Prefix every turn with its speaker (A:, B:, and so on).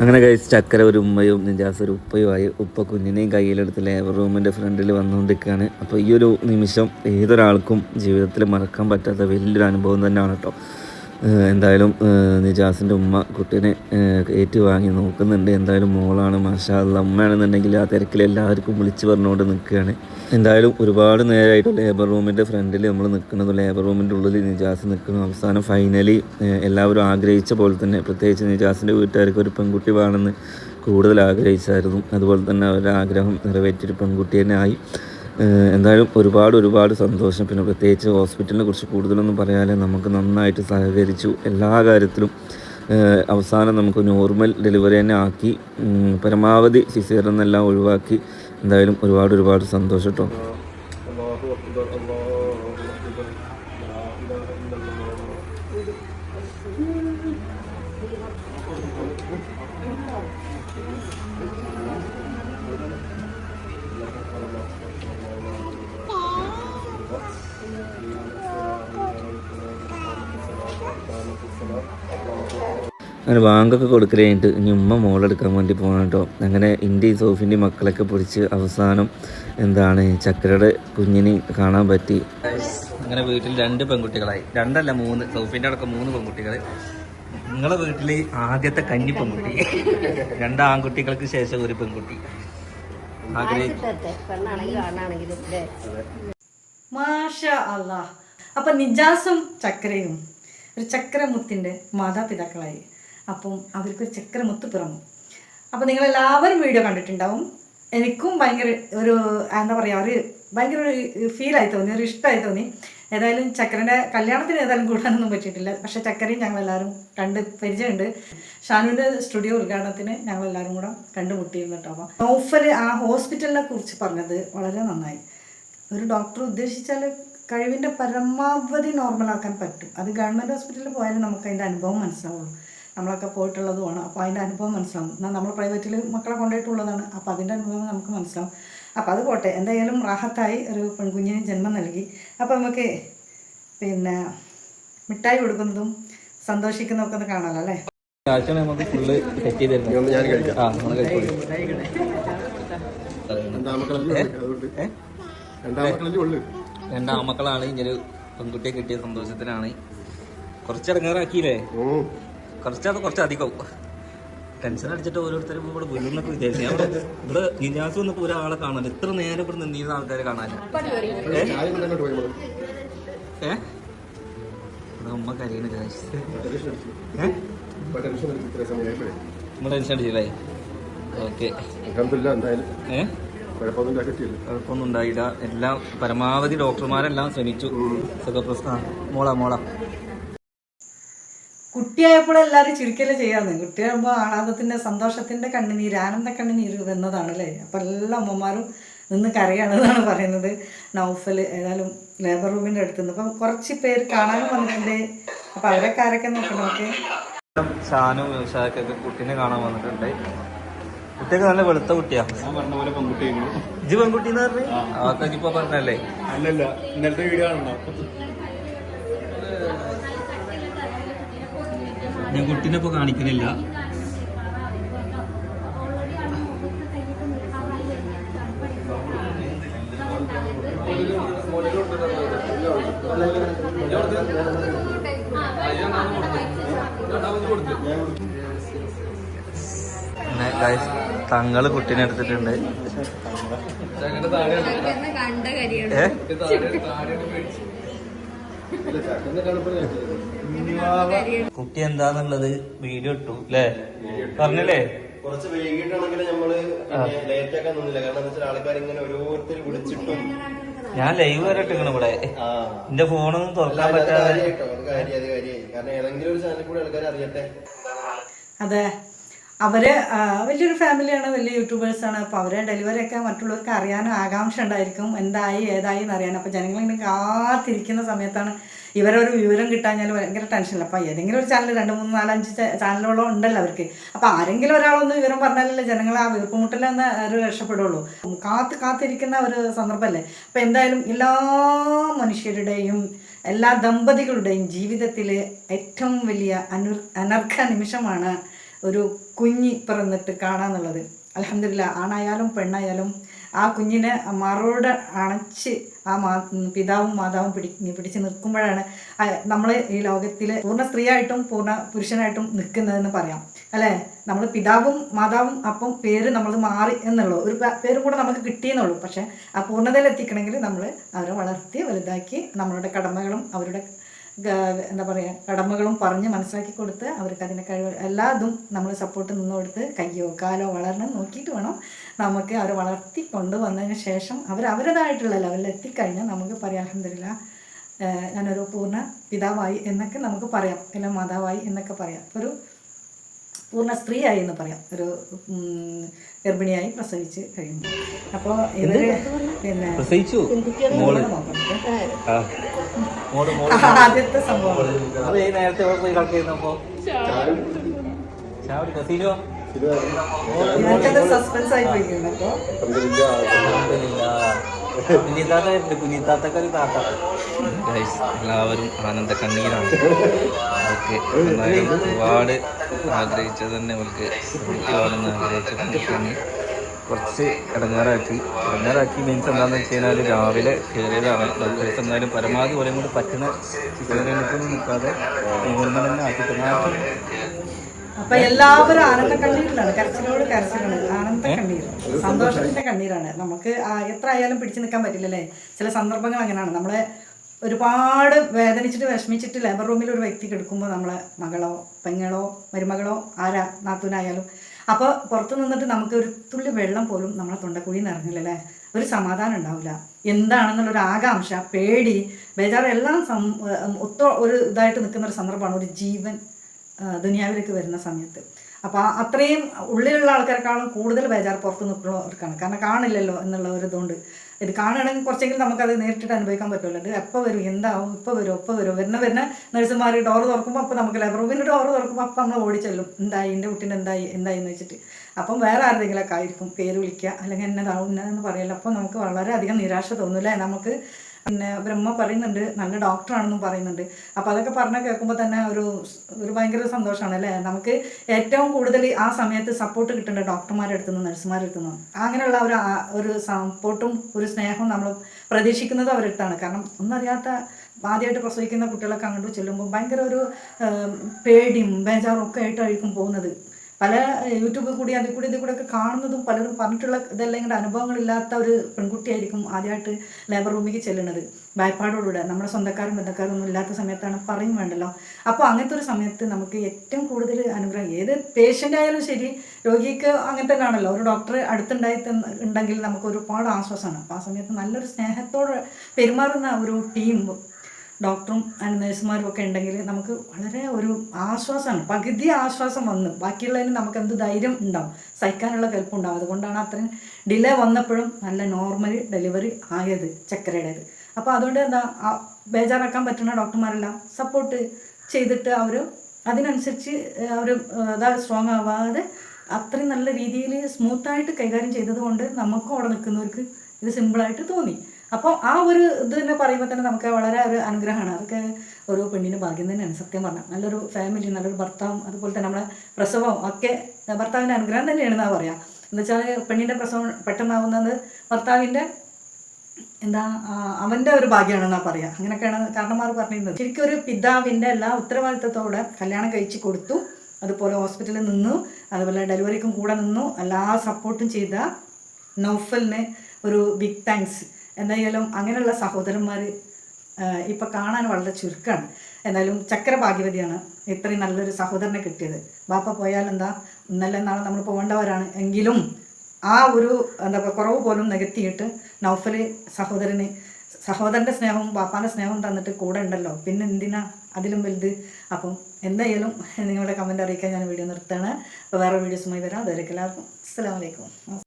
A: അങ്ങനെ കഴിച്ച് ചക്കര ഒരു ഉമ്മയും നിജാസ് ഒരു ഉപ്പയുമായി ഉപ്പ കുഞ്ഞിനെയും കയ്യിലെടുത്ത് ലേബർ റൂമിന്റെ ഫ്രണ്ടിൽ വന്നുകൊണ്ടിരിക്കുകയാണ്. അപ്പോൾ ഈ ഒരു നിമിഷം ഏതൊരാൾക്കും ജീവിതത്തിൽ മറക്കാൻ പറ്റാത്ത വലിയൊരു അനുഭവം തന്നെയാണ് കേട്ടോ. എന്തായാലും നിജാസിന്റെ ഉമ്മ കുട്ടീനെ ഏറ്റുവാങ്ങി നോക്കുന്നുണ്ട്. എന്തായാലും മോളാണ് മാഷാ അല്ല ഉമ്മയാണെന്നുണ്ടെങ്കിൽ ആ തിരക്കിൽ എല്ലാവർക്കും വിളിച്ച് പറഞ്ഞുകൊണ്ട് നിൽക്കുകയാണ്. എന്തായാലും ഒരുപാട് നേരമായിട്ട് ലേബർ റൂമിന്റെ ഫ്രണ്ടിൽ നമ്മൾ നിൽക്കുന്നത്. ലേബർ റൂമിന്റെ ഉള്ളിൽ നിജാസ് നിൽക്കുന്നു. അവസാനം ഫൈനലി എല്ലാവരും ആഗ്രഹിച്ച പോലെ തന്നെ പ്രത്യേകിച്ച് നിജാസിന്റെ വീട്ടുകാർക്ക് ഒരു പെൺകുട്ടി വേണമെന്ന് കൂടുതൽ ആഗ്രഹിച്ചായിരുന്നു. അതുപോലെ തന്നെ അവരുടെ ആഗ്രഹം നിറവേറ്റിയൊരു പെൺകുട്ടി തന്നെ ആയി. എന്തായാലും ഒരുപാട് ഒരുപാട് സന്തോഷം. പിന്നെ പ്രത്യേകിച്ച് ഹോസ്പിറ്റലിനെ കുറിച്ച് കൂടുതലൊന്നും പറയാതെ നമുക്ക് നന്നായിട്ട് സഹകരിച്ചു. എല്ലാ കാര്യത്തിലും അവസാനം നമുക്ക് നോർമൽ ഡെലിവറി തന്നെ ആക്കി പരമാവധി സിസേറിയൻ എന്നെല്ലാം ഒഴിവാക്കി എന്തായാലും ഒരുപാട് ഒരുപാട് സന്തോഷം കേട്ടോ അങ്ങനെ ബാങ്കൊക്കെ കൊടുക്കൽ കഴിഞ്ഞിട്ട് ഇനി ഉമ്മ മോളെടുക്കാൻ വേണ്ടി പോകണം കേട്ടോ. അങ്ങനെ ഇന്ത്യയും സോഫിന്റെയും മക്കളൊക്കെ പിടിച്ച് അവസാനം എന്താണ് ചക്കരയുടെ കുഞ്ഞിനെ കാണാൻ പറ്റി. അങ്ങനെ വീട്ടിൽ രണ്ട് പെൺകുട്ടികളായി. രണ്ടല്ല മൂന്ന്. സോഫിന്റെ അടക്കം മൂന്ന് പെൺകുട്ടികൾ നിങ്ങളെ വീട്ടിൽ ആദ്യത്തെ കന്നി പെൺകുട്ടി. രണ്ട് ആൺകുട്ടികൾക്ക് ശേഷം ഒരു പെൺകുട്ടി.
B: മാഷ അല്ലാ? അപ്പം നിജാസും ചക്രയും ഒരു ചക്രമുത്തിന്റെ മാതാപിതാക്കളായി. അപ്പം അവർക്കൊരു ചക്രമുത്ത് പിറന്നു. നിങ്ങൾ എല്ലാവരും വീഡിയോ കണ്ടിട്ടുണ്ടാവും. എനിക്കും ഭയങ്കര ഒരു എന്താ പറയുക ഒരു ഭയങ്കര ഒരു ഫീലായി തോന്നി ഒരു ഇഷ്ടമായി തോന്നി. ഏതായാലും ചക്കരന്റെ കല്യാണത്തിന് ഏതായാലും കൂടാനൊന്നും പറ്റിയിട്ടില്ല. പക്ഷേ ചക്കരയും ഞങ്ങളെല്ലാവരും കണ്ട് പരിചയമുണ്ട്. ഷാനുവിന്റെ സ്റ്റുഡിയോ ഉദ്ഘാടനത്തിന് ഞങ്ങളെല്ലാവരും കൂടെ കണ്ടുമുട്ടിയിരുന്നു കേട്ടോ അപ്പം നൗഫൽ ആ ഹോസ്പിറ്റലിനെ കുറിച്ച് പറഞ്ഞത് വളരെ നന്നായി. ഒരു ഡോക്ടർ ഉദ്ദേശിച്ചാൽ കഴിവിന്റെ പരമാവധി നോർമലാക്കാൻ പറ്റും. അത് ഗവൺമെന്റ് ഹോസ്പിറ്റലിൽ പോയാലും നമുക്ക് അതിന്റെ അനുഭവം മനസ്സിലാവുള്ളൂ. നമ്മളൊക്കെ പോയിട്ടുള്ളതുമാണ്. അപ്പോൾ അതിന്റെ അനുഭവം മനസ്സിലാവും. എന്നാൽ നമ്മൾ പ്രൈവറ്റിൽ മക്കളെ കൊണ്ടുപോയിട്ടുള്ളതാണ്. അപ്പോൾ അതിന്റെ അനുഭവം നമുക്ക് മനസ്സിലാവും. അപ്പോൾ അത് പോട്ടെ. എന്തായാലും റാഹത്തായി ഒരു പെൺകുഞ്ഞിന് ജന്മം നൽകി. അപ്പോൾ നമുക്ക് പിന്നെ മിഠായി കൊടുക്കുന്നതും സന്തോഷിക്കുന്നതൊക്കെ ഒന്ന് കാണാമല്ലോ അല്ലേ?
A: ആഴ്ചയാണ് നമുക്ക് ഫുള്ള് സെറ്റ്
C: ഞാൻ കഴിക്കാം.
A: ആ നമ്മൾ രണ്ടാമക്കളാണ്. ഇങ്ങനെ പെൺകുട്ടിയെ കിട്ടിയ സന്തോഷത്തിനാണ്.
C: കുറച്ചിറങ്ങാറാക്കിയില്ലേ
A: കുറച്ചത് കുറച്ച് അധികം ടെൻഷൻ അടിച്ചിട്ട് ഓരോരുത്തരും ഇവിടെ വീഴുന്നൊക്കെ വിചാരിച്ചു. ഞാൻ ഇവിടെ ഇവിടെ നിജാസ് വന്നപ്പോ ഒരാളെ കാണാൻ. എത്ര നേരം ഇവിടെ നിന്നിരുന്ന ആൾക്കാരെ
C: കാണാൻ?
A: ഏ? ഉമ്മ കരയുന്ന
C: ടെൻഷൻ ഇത്ര
A: അടിച്ചില്ലേ? ഓക്കെ.
C: അലഹമില്ല എന്തായാലും.
A: ഏ?
C: കുഴപ്പമൊന്നും
A: ഉണ്ടായില്ല. എല്ലാം പരമാവധി ഡോക്ടർമാരെല്ലാം ശ്രമിച്ചു. സുഖപ്രസ്ഥ മോളാ മോളാ.
B: കുട്ടിയായപ്പോൾ എല്ലാവരും ചിരിക്കല്ലേ ചെയ്യാന്ന്. കുട്ടിയാകുമ്പോൾ ആഹ്ലാദത്തിന്റെ സന്തോഷത്തിന്റെ കണ്ണുനീര് ആനന്ദ കണ്ണുനീര് എന്നതാണല്ലേ അപ്പോൾ അപ്പം എല്ലാ അമ്മമാരും നിന്ന് കരയാണെന്നാണ് പറയുന്നത്. നൗഫൽ ഏതായാലും ലേബർ റൂമിന്റെ അടുത്ത് നിന്ന് അപ്പം കുറച്ച് പേര് കാണാനും വന്നിട്ടുണ്ട്. അപ്പം അവരെ ആരൊക്കെ നോക്കണം നമുക്ക്
A: ഷാനും ഷാക്കൊക്കെ കുട്ടീനെ കാണാൻ വന്നിട്ടുണ്ട്. കുട്ടിയൊക്കെ നല്ല വെളുത്ത കുട്ടിയാ.
C: പറഞ്ഞ പോലെ
A: ഇജ് പെൺകുട്ടി എന്ന് പറഞ്ഞു? അതൊക്കെ ഇപ്പൊ പറഞ്ഞല്ലേ?
C: അല്ലല്ല ഇന്നലത്തെ വീഡിയോ ആണോ
A: ഞാൻ കുട്ടീനെ ഇപ്പൊ കാണിക്കുന്നില്ല തങ്ങൾ കുട്ടീനെ എടുത്തിട്ടുണ്ട്.
D: കണ്ട കരിയാണ്.
A: കുട്ടി എന്താന്നുള്ളത് വീഡിയോ ഇട്ടു അല്ലേ പറഞ്ഞില്ലേ?
C: കുറച്ച് വൈകിട്ടാണെങ്കിൽ നമ്മൾ ലേറ്റ് ആക്കാൻ നിന്നില്ല കാരണം എന്താ വെച്ചാൽ ആൾക്കാർ ഇങ്ങനെ ഓരോരുത്തർ വിളിച്ചിട്ടും.
A: ഞാൻ ലൈവ് വരെ ഇട്ടിങ്ങനെ ഇവിടെ.
C: ആ.
A: എന്റെ ഫോണൊന്നും തുറക്കാൻ പറ്റാതെ.
C: കാരണം ഏതെങ്കിലും ഒരു ചാനൽ കൂടെ ആൾക്കാർ അറിയട്ടെ.
B: അതെ. അവർ വലിയൊരു ഫാമിലിയാണ് വലിയ യൂട്യൂബേഴ്സാണ് അപ്പോൾ അവരെ ഡെലിവറി ഒക്കെ മറ്റുള്ളവർക്ക് അറിയാനും ആകാംക്ഷ ഉണ്ടായിരിക്കും. എന്തായി ഏതായി എന്ന് അറിയാൻ അപ്പോൾ ജനങ്ങളിങ്ങനെ കാത്തിരിക്കുന്ന സമയത്താണ് ഇവരൊരു വിവരം കിട്ടാഞ്ഞാൽ ഭയങ്കര ടെൻഷനില്ല അപ്പോൾ ഏതെങ്കിലും ഒരു ചാനൽ രണ്ട് മൂന്ന് നാലഞ്ച് ചാനലുകളോ ഉണ്ടല്ലോ അവർക്ക്. അപ്പോൾ ആരെങ്കിലും ഒരാളൊന്ന് വിവരം പറഞ്ഞാലല്ലേ ജനങ്ങൾ ആ വീർപ്പുമുട്ടലിൽ നിന്ന് ഒരു രക്ഷപ്പെടുള്ളൂ. കാത്ത് കാത്തിരിക്കുന്ന ഒരു സന്ദർഭമല്ലേ അപ്പോൾ എന്തായാലും എല്ലാ മനുഷ്യരുടെയും എല്ലാ ദമ്പതികളുടെയും ജീവിതത്തിലെ ഏറ്റവും വലിയ അനു അനർഘ നിമിഷമാണ് ഒരു കുഞ്ഞി പിറന്നിട്ട് കാണാന്നുള്ളത്. അലഹമില്ല ആണായാലും പെണ്ണായാലും ആ കുഞ്ഞിനെ മറോട് അണച്ച് ആ മാ പിതാവും മാതാവും പിടി പിടിച്ച് നിൽക്കുമ്പോഴാണ് നമ്മൾ ഈ ലോകത്തിൽ പൂർണ സ്ത്രീയായിട്ടും പൂർണ പുരുഷനായിട്ടും നിൽക്കുന്നതെന്ന് പറയാം. അല്ലേ? നമ്മൾ പിതാവും മാതാവും അപ്പം പേര് നമ്മൾ മാറി എന്നുള്ളൂ. ഒരു പേരും കൂടെ നമുക്ക് കിട്ടിയെന്നുള്ളൂ. പക്ഷേ ആ പൂർണതയിൽ എത്തിക്കണമെങ്കിൽ നമ്മൾ അവരെ വളർത്തി വലുതാക്കി നമ്മളുടെ കടമകളും അവരുടെ എന്താ പറയുക കടമകളും പറഞ്ഞ് മനസ്സിലാക്കി കൊടുത്ത് അവർക്ക് അതിന്റെ കഴിവ് എല്ലാതും നമ്മൾ സപ്പോർട്ട് നിന്ന് കൊടുത്ത് കയ്യോ കാലോ വളരണം നോക്കിയിട്ട് വേണം നമുക്ക് അവരെ വളർത്തി കൊണ്ടുവന്നതിന് ശേഷം അവർ അവരുടേതായിട്ടുള്ള ലെവലിൽ എത്തിക്കഴിഞ്ഞാൽ നമുക്ക് പറയാം അലഹമില്ല ഞാനൊരു പൂർണ പിതാവായി എന്നൊക്കെ നമുക്ക് പറയാം. അല്ലെങ്കിൽ മാതാവായി എന്നൊക്കെ പറയാം. ഒരു പൂർണ സ്ത്രീയായി എന്ന് പറയാം. ഒരു ഗർഭിണിയായി പ്രസവിച്ച് കഴിയുമ്പോൾ. അപ്പോൾ ഇവർ പിന്നെ
A: പ്രസവിച്ചു? മോൾ.
B: ആദ്യത്തെ സംഭവം.
A: അത് ഈ നേരത്തെ പോയി കസീനോ
B: സസ്പെൻസ് ആയി
A: താത്ത. എല്ലാവരും ആനന്ദ കണ്ണീരാണ്. അവർക്ക് എന്നാലും ഒരുപാട് ആഗ്രഹിച്ചത് തന്നെ അവർക്ക് ആഗ്രഹിച്ചിട്ടുണ്ട്. കുറച്ച് ഇടങ്ങാറാക്കി. ഇടങ്ങാറാക്കി മീൻസ് എന്താണെന്ന് വെച്ച് കഴിഞ്ഞാൽ രാവിലെ കയറിയതാണ് ഡോക്ടേഴ്സ് എന്തായാലും പരമാവധി ഒരേ കൂടി പറ്റുന്ന സിറ്റുവേഷനിലൊന്നും നിൽക്കാതെ നോർമൽ തന്നെ ആക്കി തന്നെ
B: അപ്പൊ എല്ലാവരും ആനന്ദ കണ്ണീരിലാണ്. കരച്ചിലോട് കരച്ചിലാണ്. ആനന്ദ കണ്ണീർ. സന്തോഷത്തിന്റെ കണ്ണീരാണ്. നമുക്ക് എത്ര ആയാലും പിടിച്ചു നിൽക്കാൻ പറ്റില്ലല്ലേ? ചില സന്ദർഭങ്ങൾ അങ്ങനെയാണ്. നമ്മളെ ഒരുപാട് വേദനിച്ചിട്ട് വിഷമിച്ചിട്ട് ലേബർ റൂമിൽ ഒരു വ്യക്തി കിടക്കുമ്പോൾ നമ്മളെ മകളോ പെങ്ങളോ മരുമകളോ ആരാ നാത്തൂനായാലും അപ്പോൾ പുറത്ത് നിന്നിട്ട് നമുക്ക് ഒരു തുള്ളി വെള്ളം പോലും നമ്മളെ തൊണ്ടക്കുഴി നിറഞ്ഞില്ലല്ലേ ഒരു സമാധാനം ഉണ്ടാവില്ല. എന്താണെന്നുള്ളൊരു ആകാംക്ഷ പേടി ബേജാറ് എല്ലാം സം ഒത്ത ഒരു ഇതായിട്ട് നിൽക്കുന്ന ഒരു സന്ദർഭമാണ് ഒരു ജീവൻ ദുനിയാവിലേക്ക് വരുന്ന സമയത്ത്. അപ്പോൾ അത്രയും ഉള്ളിലുള്ള ആൾക്കാരെക്കാളും കൂടുതൽ ബേജാർ പുറത്ത് നിൽക്കുന്നവർക്കാണ്. കാരണം കാണില്ലല്ലോ എന്നുള്ള ഒരു ഇതുകൊണ്ട് ഇത് കാണുകയാണെങ്കിൽ കുറച്ചെങ്കിലും നമുക്കത് നേരിട്ടിട്ട് അനുഭവിക്കാൻ പറ്റുമല്ലോ. ഇത് എപ്പോൾ വരും എന്താവും ഇപ്പോൾ വരും ഇപ്പോൾ വരും വരുന്ന വരുന്ന നഴ്സുമാർ ഡോറ് തുറക്കുമ്പോൾ അപ്പോൾ നമുക്ക് ലേബർ റൂമിന്റെ ഡോറ് തുറക്കുമ്പോൾ അപ്പോൾ നമ്മൾ ഓടിച്ചെല്ലും എന്തായി എന്റെ കുട്ടീന്റെ എന്തായി എന്തായി എന്ന് വെച്ചിട്ട്. അപ്പം വേറെ ആരുടെങ്കിലൊക്കെ ആയിരിക്കും പേര് വിളിക്കുക അല്ലെങ്കിൽ എന്നതാവും എന്നതെന്ന് പറയല്ലോ അപ്പോൾ നമുക്ക് വളരെയധികം നിരാശ തോന്നില്ലേ? നമുക്ക് പിന്നെ ബ്രഹ്മ പറയുന്നുണ്ട് നല്ല ഡോക്ടറാണെന്നും പറയുന്നുണ്ട്. അപ്പോൾ അതൊക്കെ പറഞ്ഞ് കേൾക്കുമ്പോൾ തന്നെ ഒരു ഒരു ഭയങ്കര സന്തോഷമാണ് അല്ലേ? നമുക്ക് ഏറ്റവും കൂടുതൽ ആ സമയത്ത് സപ്പോർട്ട് കിട്ടേണ്ട ഡോക്ടർമാരെ അടുത്തു നിന്ന് നഴ്സുമാരുടെ അടുത്തു നിന്ന് അങ്ങനെയുള്ള ഒരു ഒരു സപ്പോർട്ടും ഒരു സ്നേഹവും നമ്മൾ പ്രതീക്ഷിക്കുന്നത് അവരടുത്താണ് കാരണം ഒന്നറിയാത്ത ആദ്യമായിട്ട് പ്രസവിക്കുന്ന കുട്ടികളൊക്കെ അങ്ങോട്ട് ചെല്ലുമ്പോൾ ഭയങ്കര ഒരു പേടിയും ബേജാറും ഒക്കെ ആയിട്ടായിരിക്കും പോകുന്നത്. പല യൂട്യൂബിൽ കൂടി അതിൽ കൂടി ഇതിൽ കൂടെ ഒക്കെ കാണുന്നതും പലരും പറഞ്ഞിട്ടുള്ള ഇതെല്ലാം ഇങ്ങനെ അനുഭവങ്ങളില്ലാത്ത ഒരു പെൺകുട്ടിയായിരിക്കും ആദ്യമായിട്ട് ലേബർ റൂമിലേക്ക് ചെല്ലുന്നത്. ഭയപ്പാടോടുകൂടെ നമ്മുടെ സ്വന്തക്കാരും ബന്ധക്കാരും ഒന്നും ഇല്ലാത്ത സമയത്താണ് പറയും വേണ്ടല്ലോ. അപ്പോൾ അങ്ങനത്തെ ഒരു സമയത്ത് നമുക്ക് ഏറ്റവും കൂടുതൽ അനുഗ്രഹം ഏത് പേഷ്യന്റ് ആയാലും ശരി രോഗിക്ക് അങ്ങനെ തന്നെയാണല്ലോ ഒരു ഡോക്ടർ അടുത്തുണ്ടായി ഉണ്ടെങ്കിൽ നമുക്ക് ഒരുപാട് ആശ്വാസമാണ്. അപ്പോൾ ആ സമയത്ത് നല്ലൊരു സ്നേഹത്തോടെ പെരുമാറുന്ന ഒരു ടീം ഡോക്ടറും നേഴ്സുമാരും ഒക്കെ ഉണ്ടെങ്കിൽ നമുക്ക് വളരെ ഒരു ആശ്വാസമാണ്. പകുതി ആശ്വാസം വന്ന്. ബാക്കിയുള്ളതിന് നമുക്ക് എന്ത് ധൈര്യം ഉണ്ടാവും? സഹിക്കാനുള്ള കെൽപ്പുണ്ടാവും അതുകൊണ്ടാണ് അത്രയും ഡിലേ വന്നപ്പോഴും നല്ല നോർമൽ ഡെലിവറി ആയത് ചക്കരയുടേത്. അപ്പോൾ അതുകൊണ്ട് എന്താ ബേജാറാക്കാൻ പറ്റുന്ന ഡോക്ടർമാരെല്ലാം സപ്പോർട്ട് ചെയ്തിട്ട് അവർ അതിനനുസരിച്ച് അവർ അതാ സ്ട്രോങ് ആവാതെ അത്രയും നല്ല രീതിയിൽ സ്മൂത്തായിട്ട് കൈകാര്യം ചെയ്തത് കൊണ്ട് നമുക്കും അവിടെ നിൽക്കുന്നവർക്ക് ഇത് സിമ്പിളായിട്ട് തോന്നി. അപ്പോൾ ആ ഒരു ഇത് തന്നെ പറയുമ്പോൾ തന്നെ നമുക്ക് വളരെ ഒരു അനുഗ്രഹമാണ്. അതൊക്കെ ഒരു പെണ്ണിന് ഭാഗ്യം തന്നെയാണ് സത്യം പറഞ്ഞാൽ നല്ലൊരു ഫാമിലി നല്ലൊരു ഭർത്താവും അതുപോലെ തന്നെ നമ്മളെ പ്രസവം ഒക്കെ ഭർത്താവിന്റെ അനുഗ്രഹം തന്നെയാണെന്നാണ് പറയാം. എന്ന് വെച്ചാൽ പെണ്ണിന്റെ പ്രസവം പെട്ടെന്നാവുന്നത് ഭർത്താവിന്റെ എന്താ അവന്റെ ഒരു ഭാഗ്യമാണെന്നാ പറയുക അങ്ങനെയൊക്കെയാണ് കാരണന്മാർ പറഞ്ഞിരുന്നത്. ശരിക്കും ഒരു പിതാവിന്റെ എല്ലാ ഉത്തരവാദിത്തത്തോടെ കല്യാണം കഴിച്ച് കൊടുത്തു. അതുപോലെ ഹോസ്പിറ്റലിൽ നിന്നു. അതുപോലെ ഡെലിവറിക്കും കൂടെ നിന്നു. എല്ലാ സപ്പോർട്ടും ചെയ്ത നൗഫലിന് ഒരു ബിഗ് താങ്ക്സ് എന്തായാലും അങ്ങനെയുള്ള സഹോദരന്മാർ ഇപ്പം കാണാൻ വളരെ ചുരുക്കമാണ് എന്തായാലും ചക്രഭാഗ്യവതിയാണ് ഇത്രയും നല്ലൊരു സഹോദരനെ കിട്ടിയത്. ബാപ്പ പോയാൽ എന്താ? ഇന്നലെ നാളെ നമ്മൾ പോകേണ്ടവരാണ്. എങ്കിലും ആ ഒരു എന്താ പറയുക കുറവ് പോലും നികത്തിയിട്ട് നൗഫൽ സഹോദരന് സഹോദരന്റെ സ്നേഹവും ബാപ്പാന്റെ സ്നേഹവും തന്നിട്ട് കൂടെ ഉണ്ടല്ലോ. പിന്നെ എന്തിനാ അതിലും വലുത്? അപ്പം എന്തായാലും നിങ്ങളുടെ കമന്റ് അറിയിക്കാൻ ഞാൻ വീഡിയോ നിർത്തുകയാണ്. അപ്പോൾ വേറെ വീഡിയോസുമായി വരാം. അതുവരെ എല്ലാവർക്കും. അസ്സലാമലൈക്കും